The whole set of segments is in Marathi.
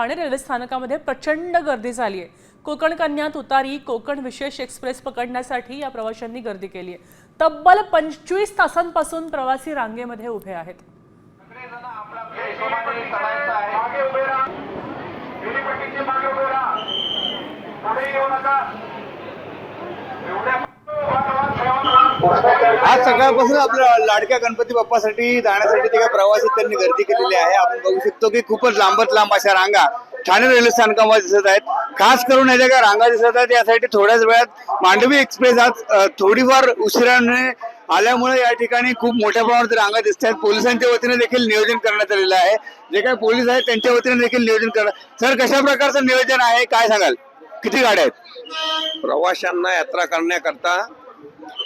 ठाणे रेल्वे स्थानकामध्ये प्रचंड गर्दी झाली आहे. कोकण कन्या तुतारी कोकण विशेष एक्सप्रेस पकडण्यासाठी या प्रवाशांनी गर्दी केली आहे. तब्बल पंचवीस तासांपासून प्रवासी रांगेमध्ये उभे आहेत. मागे उभे राहा. आज सकाळपासून आपल्या लाडक्या गणपती बाप्पासाठी जाण्यासाठी ते प्रवासी त्यांनी गर्दी केलेली आहे. आपण बघू शकतो की खूपच लांबत लांब अशा रांगा ठाणे रेल्वे स्थानकामध्ये दिसत आहेत. खास करून ह्या ज्या रांगा दिसत आहेत यासाठी थोड्याच वेळात मांडवी एक्सप्रेस आज थोडीफार उशिराने आल्यामुळे या ठिकाणी खूप मोठ्या प्रमाणात रांगा दिसत आहेत. पोलिसांच्या वतीने देखील नियोजन करण्यात आलेलं आहे. जे काही पोलीस आहेत त्यांच्या वतीने देखील नियोजन करण्यात सर कशा प्रकारचं नियोजन आहे काय सांगाल? किती गाड्या आहेत? प्रवाशांना यात्रा करण्याकरता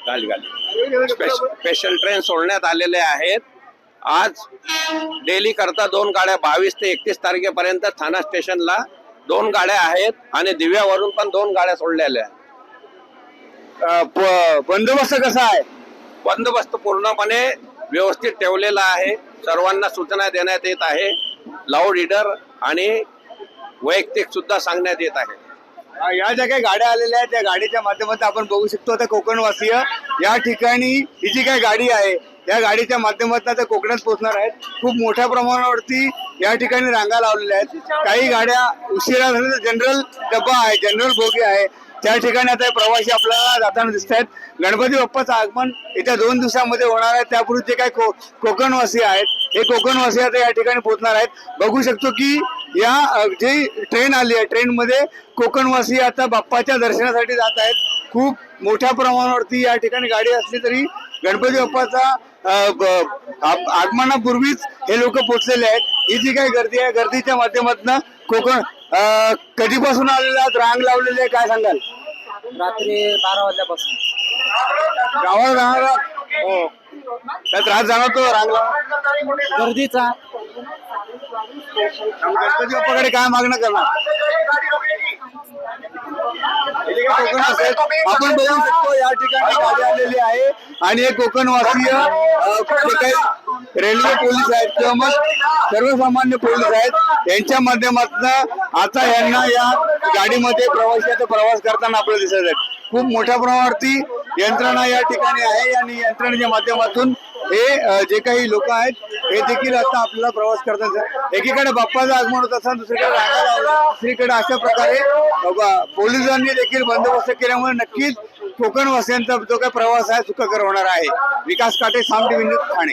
गाली गाली स्पेशल ट्रेन सोडण्यात आलेले आहेत. आज डेली करता दोन गाड्या बावीस ते एकतीस तारखेपर्यंत ठाणा स्टेशनला दोन गाड्या आहेत आणि दिव्यावरून पण दोन गाड्या सोडलेल्या आहेत. बंदोबस्त कसा आहे? बंदोबस्त पूर्णपणे व्यवस्थित ठेवलेला आहे. सर्वांना सूचना देण्यात येत आहे. लाऊड लीडर आणि वैयक्तिक सुद्धा सांगण्यात येत आहे. या ज्या काही गाड्या आलेल्या आहेत त्या गाडीच्या माध्यमातून आपण बघू शकतो आता कोकणवासीय या ठिकाणी ही जी काही गाडी आहे या गाडीच्या माध्यमातून आता कोकणात पोहोचणार आहेत. खूप मोठ्या प्रमाणावरती या ठिकाणी रांगा लावलेल्या आहेत. काही गाड्या उशिरा झाल्या जनरल डब्बा आहे जनरल बोगी आहे. त्या ठिकाणी आता हे प्रवासी आपल्याला जाताना दिसत आहेत गणपती बाप्पाचं आगमन येत्या दोन दिवसामध्ये होणार आहे. त्यापूर्वी जे काही को कोकणवासी आहेत हे कोकणवासी आता या ठिकाणी पोहोचणार आहेत. बघू शकतो की या जी ट्रेन आली आहे ट्रेनमध्ये कोकणवासी आता बाप्पाच्या दर्शनासाठी जात आहेत. खूप मोठ्या प्रमाणावरती या ठिकाणी गाडी असली तरी गणपती बाप्पाचा आगमनापूर्वीच हे लोक पोचलेले आहेत. ही जी काही गर्दी आहे गर्दीच्या माध्यमातून कोकण कधीपासून आलेला रांग लावलेली आहे काय सांगाल? रात्री बारा वाजल्यापासून. गावाला जाणारा हो. काय त्रास जाणवतो रांग लावून गर्दीचा. गणपती बाप्पाकडे काय मागणं करणार? हे जे काही कोकणवासी आहेत, आपण बघू शकतो या ठिकाणी गाडी आलेली आहे. आणि हे कोकणवासीय अ, जे काही रेल्वे पोलीस आहेत किंवा मग सर्वसामान्य पोलीस आहेत यांच्या माध्यमातून आता यांना या गाडीमध्ये प्रवाशाचा प्रवास करताना आपल्याला दिसत आहेत. खूप मोठ्या प्रमाणावरती यंत्रणा या ठिकाणी आहे आणि यंत्रणेच्या माध्यमातून हे जे काही लोक आहेत हे देखील आता आपल्याला प्रवास करताना एकीकडे बाप्पाचं आगमन होत असताना दुसरीकडे रांगा दुसरीकडे अशा प्रकारे पोलिसांनी देखील बंदोबस्त केल्यामुळे नक्कीच कोकणवासियांचा जो काही प्रवास आहे सुखकर होणार आहे. विकास काटे साम टीव्ही ठाणे.